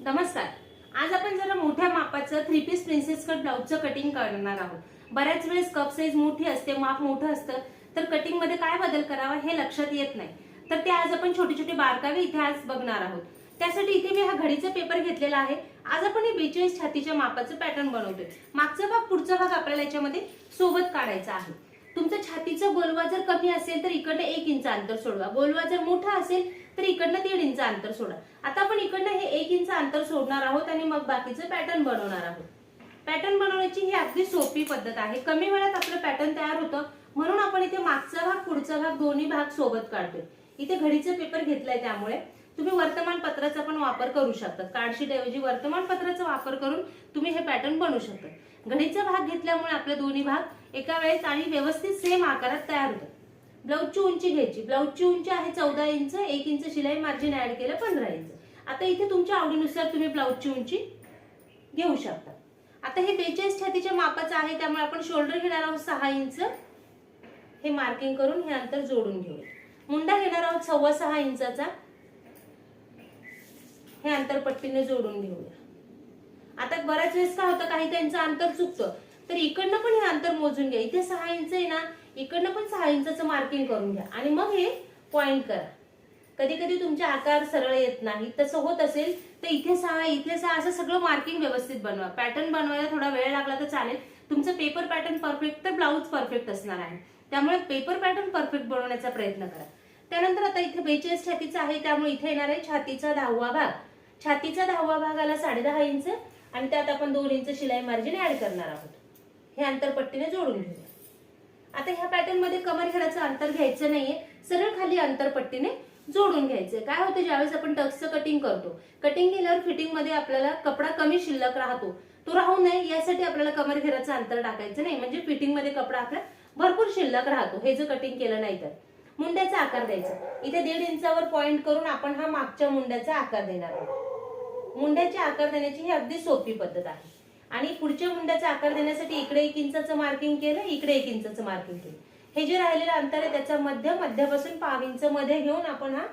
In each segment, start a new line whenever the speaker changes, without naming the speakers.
नमस्कार. आज आपण जरा मोठ्या मापाचं थ्री पीस प्रिन्सेस कट ब्लाऊजचं कटिंग करणार आहोत. बऱ्याच वेळेस कप साईज मोठी असते माप मोठं असतं तर कटिंगमध्ये काय बदल करावा हे लक्षात येत नाही. तर ते आज आपण छोटे छोटे बारकावे इथे आज बघणार आहोत. त्यासाठी इथे मी हा घडीचा पेपर घेतलेला आहे. आज आपण हे बेचाळीस छातीच्या मापाचं पॅटर्न बनवतोय. मागचा भाग पुढचा भाग आपल्याला याच्यामध्ये सोबत काढायचा आहे. तुमचं छातीचा बोलवा जर कमी असेल तर इकडनं एक इंच अंतर सोडवा. बोलवा जर मोठा असेल तर इकडनं दीड इंच अंतर सोडा. आता आपण इकडनं हे एक इंच अंतर सोडणार आहोत आणि मग बाकीचं पॅटर्न बनवणार आहोत. पॅटर्न बनवण्याची ही अगदी सोपी पद्धत आहे. कमी वेळात आपलं पॅटर्न तयार होतं. म्हणून आपण इथे मागचा भाग पुढचा भाग दोन्ही भाग सोबत काढतोय. इथे घडीचा पेपर घेतलाय त्यामुळे. तुम्ही वर्तमानपत्राचा पण वापर करू शकता. कार्डशीट ऐवजी वर्तमानपत्राचा वापर करून तुम्ही हे पॅटर्न बनवू शकता. घडीचा भाग घेतल्यामुळे आपले दोन्ही भाग एका वेळेस आणि व्यवस्थित सेम आकारात तयार होतात. ब्लाऊजची उंची घ्यायची. ब्लाऊजची उंची आहे चौदा इंच एक इंच शिलाई मार्जिन ऍड केलं पंधरा इंच. आता इथे तुमच्या आवडीनुसार तुम्ही ब्लाऊजची उंची घेऊ शकता. आता हे बेचाळीस छातीच्या मापाचं आहे त्यामुळे आपण शोल्डर घेणार आहोत सहा इंच. हे मार्किंग करून हे अंतर जोडून घेऊ मुंडा घेणार आहोत सव्वा सहा इंचाचा. हे अंतरपट्टीने जोडून घेऊया. आता बऱ्याच वेळेस काय होतं काही त्यांचं अंतर चुकतं. तर इकडनं पण हे अंतर मोजून घ्या. इथे सहा इंच आहे ना इकडनं पण सहा इंचाचं मार्किंग करून घ्या. आणि मग हे पॉइंट करा. कधी कधी तुमचे आकार सरळ येत नाही. तसं होत असेल तर इथे सहा इथे सहा असं सगळं मार्किंग व्यवस्थित बनवा. पॅटर्न बनवायला थोडा वेळ लागला तर चालेल. तुमचं पेपर पॅटर्न परफेक्ट तर ब्लाऊज परफेक्ट असणार आहे. त्यामुळे पेपर पॅटर्न परफेक्ट बनवण्याचा प्रयत्न करा. त्यानंतर आता इथे बेचाळीस छातीचा आहे त्यामुळे इथे येणार आहे छातीचा दहावा भाग. छातीचा दहावा भाग आला साडेदहा इंच आणि त्यात आपण दोन इंच शिलाई मार्जिन ऍड करणार आहोत. हे अंतरपट्टीने जोडून घेऊया. आता ह्या पॅटर्नमध्ये कमरखेडाचं अंतर घ्यायचं नाहीये सरळ खाली अंतरपट्टीने जोडून घ्यायचंय. काय होतं ज्यावेळेस आपण टक्सचं कटिंग करतो कटिंग केल्यावर फिटिंगमध्ये आपल्याला कपडा कमी शिल्लक राहतो. तो राहू नये यासाठी आपल्याला कमरखेडाचं अंतर टाकायचं नाही. म्हणजे फिटिंगमध्ये कपडा आपला भरपूर शिल्लक राहतो. हे जर कटिंग केलं नाही तर. मुंड्याचा आकार द्यायचा. इथे दीड इंचावर पॉइंट करून आपण हा मागच्या मुंड्याचा आकार देणार आहोत. मुंड्याचे आकार देण्याची ही अगदी सोपी पद्धत आहे. आणि पुढच्या मुंड्याचा आकार देण्यासाठी इकडे एक इंचाचं मार्किंग केलं इकडे एक इंचाचं मार्किंग केलं. हे जे राहिलेलं अंतर आहे त्याचा मध्य मध्यापासून पाव इंच मध्ये घेऊन आपण हा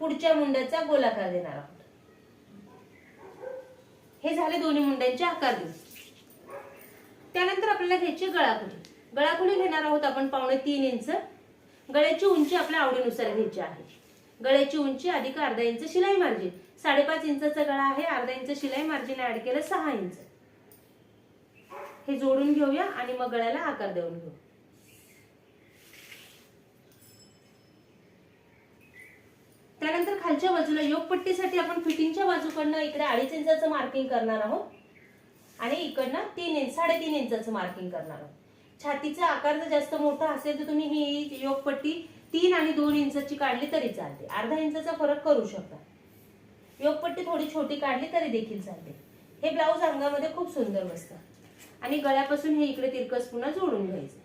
पुढच्या मुंड्याचा गोलाकार देणार आहोत. हे झाले दोन्ही मुंड्यांचे आकार देऊ त्यानंतर आपल्याला घ्यायची गळाखुली गळाखुली घेणार आहोत आपण पावणे तीन इंच. गळ्याची उंची आपल्या आवडीनुसार घ्यायची आहे. गळ्याची उंची अधिक अर्धा इंच शिलाई मार्जिन. साडेपाच इंचा गळा आहे अर्धा इंच शिलाई मार्जिन ऍड केलं सहा इंच. हे जोडून घेऊया आणि मग गळ्याला आकार देऊन घेऊ. त्यानंतर खालच्या बाजूला योगपट्टीसाठी आपण फिटिंगच्या बाजूकडनं इकडे अडीच इंचाचं मार्किंग करणार आहोत. आणि इकडनं तीन इंच साडेतीन इंचाचं मार्किंग करणार आहोत. छातीचा आकार जर जास्त मोठा असेल तर तुम्ही ही योगपट्टी तीन आणि दोन इंचची काढली तरी चालते. अर्धा इंचाचा फरक करू शकता. योगपट्टी थोडी छोटी काढली तरी देखील चालते. हे ब्लाऊज अंगामध्ये खूप सुंदर बसतं. आणि गळ्यापासून हे इकडे तिरकस पुन्हा जोडून घ्यायचं.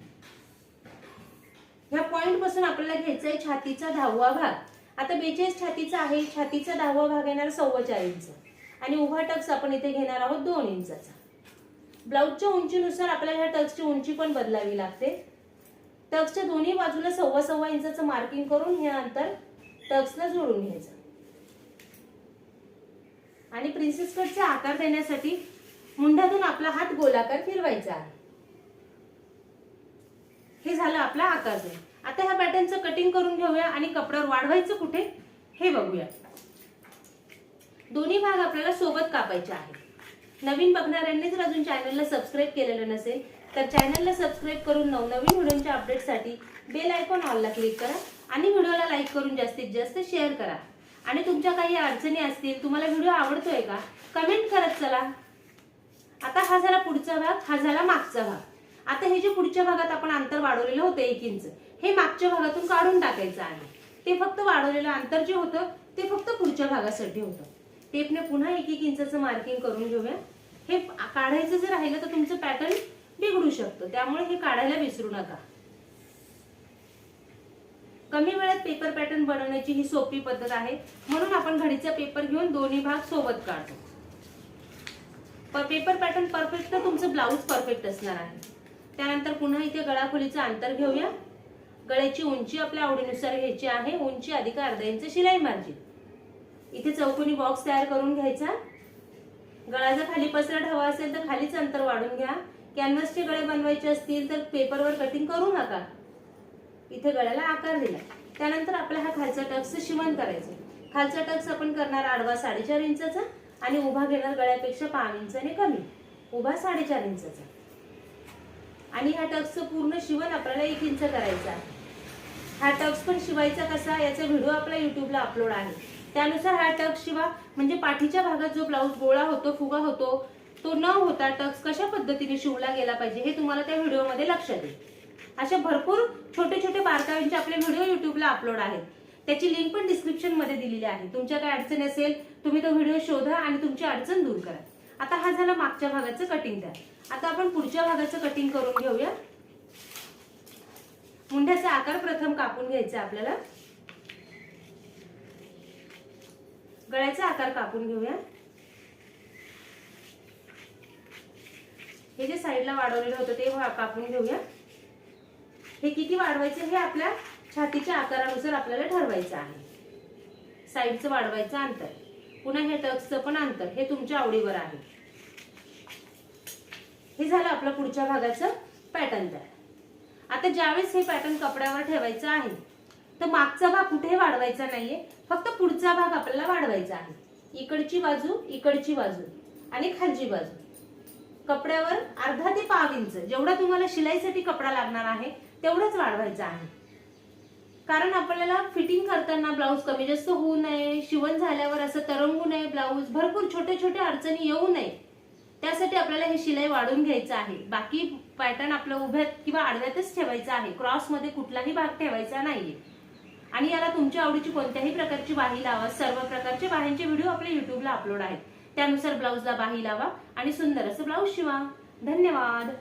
ह्या पॉइंटपासून आपल्याला घ्यायचा आहे छातीचा दहावा भाग. आता बेचाळीस छातीचा आहे. छातीचा दहावा भाग येणार सव्वा चार इंच. आणि उभा टक्स आपण इथे घेणार आहोत दोन इंचाचा. ब्लाऊजच्या उंचीनुसार आपल्याला ह्या टक्सची उंची पण बदलावी लागते. टक्सच्या दोन्ही बाजूला सव्वा सव्वा इंचाचं मार्किंग करून हे अंतर टक्सला जोडून घ्यायचं. आणि प्रिन्सेस कटचा आकार देण्यासाठी मुंड्यातून आपला हात गोलाकार फिरवायचा आहे. हे झालं आपला आकार देऊन आता ह्या पॅटर्नचं कटिंग करून घेऊया आणि कपड्यावर वाढवायचं कुठे? हे बघूया. दोन्ही भाग आपल्याला सोबत कापायचे आहे नवीन बघणाऱ्यांनी जर अजून चॅनलला सबस्क्राईब केलेलं नसेल तर चॅनलला सबस्क्राईब करून नवनवीन व्हिडिओच्या अपडेटसाठी बेल आयकॉन ऑलला क्लिक करा आणि व्हिडिओला लाईक करून जास्तीत जास्त शेअर करा. आणि तुमच्या काही अडचणी असतील तुम्हाला व्हिडिओ आवडतोय का कमेंट करत चला. आता हा झाला पुढचा भाग हा झाला मागचा भाग. आता हे जे पुढच्या भागात आपण अंतर वाढवलेलं होतं एक इंच हे मागच्या भागातून काढून टाकायचं आहे. ते फक्त वाढवलेलं अंतर जे होतं ते फक्त पुढच्या भागासाठी होतं. टेपने पुन्हा एक एक इंचाचं मार्किंग करून घेऊया. हे काढायचं जर राहिलं तर तुमचं पॅटर्न बिघडू शकतं. त्यामुळे हे काढायला विसरू नका. कमी वेळात पेपर पॅटर्न बनवण्याची ही सोपी पद्धत आहे. म्हणून आपण घडीचा पेपर घेऊन दोन्ही भाग सोबत काढतो. पेपर पॅटर्न परफेक्ट तर तुमचं ब्लाऊज परफेक्ट असणार आहे. त्यानंतर पुन्हा इथे गळाखोलीचं अंतर घेऊया. गळ्याची उंची आपल्या आवडीनुसार घ्यायची आहे. उंची अधिक अर्धा इंच शिलाई मार्जिन इथे चौकोनी बॉक्स तयार करून घ्यायचा. गळा जर खाली पसरट हवा असेल तर खालीच अंतर वाढून घ्या. कॅनव्हसचे गळे बनवायचे असतील तर पेपरवर कटिंग करू नका. इथे गळ्याला आकार दिला. त्यानंतर आपला हा खालचा टक्स शिवण करायचं. खालचा टक्स आपण करणार आडवा साडेचार इंचाचा आणि उभा घेणार गळ्यापेक्षा पाच इंचाने कमी. उभा साडेचार इंचाचा. आणि ह्या टक्सचं पूर्ण शिवण आपल्याला एक इंच करायचं. आहे हा टक्स पण शिवायचा कसा? याचा व्हिडिओ आपला युट्यूबला अपलोड आहे. त्यानुसार हा टक्स शिवा म्हणजे पाठीच्या भागात जो ब्लाऊज गोळा होतो फुगा होतो तो न होता टक्स कशा पद्धतीने शिवला गेला पाहिजे हे तुम्हाला त्या व्हिडिओमध्ये लक्षात येईल. अशा भरपूर छोटे छोटे बारकाव्यांचे आपले व्हिडिओ युट्यूबला अपलोड आहेत. त्याची लिंक पण डिस्क्रिप्शनमध्ये दिलेली आहे. तुमच्या काय अडचण असेल तुम्ही तो व्हिडिओ शोधा आणि तुमची अडचण दूर करा. आता हा झाला मागच्या भागाचं कटिंग द्या आता आपण पुढच्या भागाचं कटिंग करून घेऊया. मुंड्याचा आकार प्रथम कापून घ्यायचा आपल्याला. गळ्याचा आकार कापून घेऊया. हे जे साईडला वाढवलेलं होतं ते कापून घेऊया. हे किती वाढवायचं हे आपल्या छातीच्या आकारानुसार आपल्याला ठरवायचं आहे. साईडचं वाढवायचं अंतर. पुन्हा हे टक्सचं पण अंतर. हे तुमच्या आवडीवर आहे. हे झालं आपलं पुढच्या भागाचं पॅटर्न तयार. आता ज्यावेळेस हे पॅटर्न कपड्यावर ठेवायचं आहे तर मागचा भाग कुठे वाढवायचा नाहीये. फक्त पुढचा भाग आपल्याला वाढवायचा आहे. इकडची बाजू इकडची बाजू आणि खालची बाजू. कपड्यावर अर्धा ते पाव इंच जेवढा तुम्हाला शिलाईसाठी कपडा लागणार आहे तेवढंच वाढवायचा आहे. कारण आपल्याला फिटिंग करताना ब्लाऊज कमी जास्त होऊ नये शिवण झाल्यावर असं तरंगू नये ब्लाऊज भरपूर छोटे छोटे अडचणी येऊ नये. त्यासाठी आपल्याला हे शिलाई वाढून घ्यायचं आहे. बाकी पॅटर्न आपल्या उभ्यात किंवा आडव्यातच ठेवायचा आहे. क्रॉसमध्ये कुठलाही भाग ठेवायचा नाहीये. आणि याला तुमच्या आवडीची कोणत्याही प्रकारची बाही लावा. सर्व प्रकारचे बाह्यांचे व्हिडिओ आपल्या युट्यूबला अपलोड आहेत. त्यानुसार ब्लाऊजला बाही लावा आणि सुंदर असं ब्लाऊज शिवा. धन्यवाद.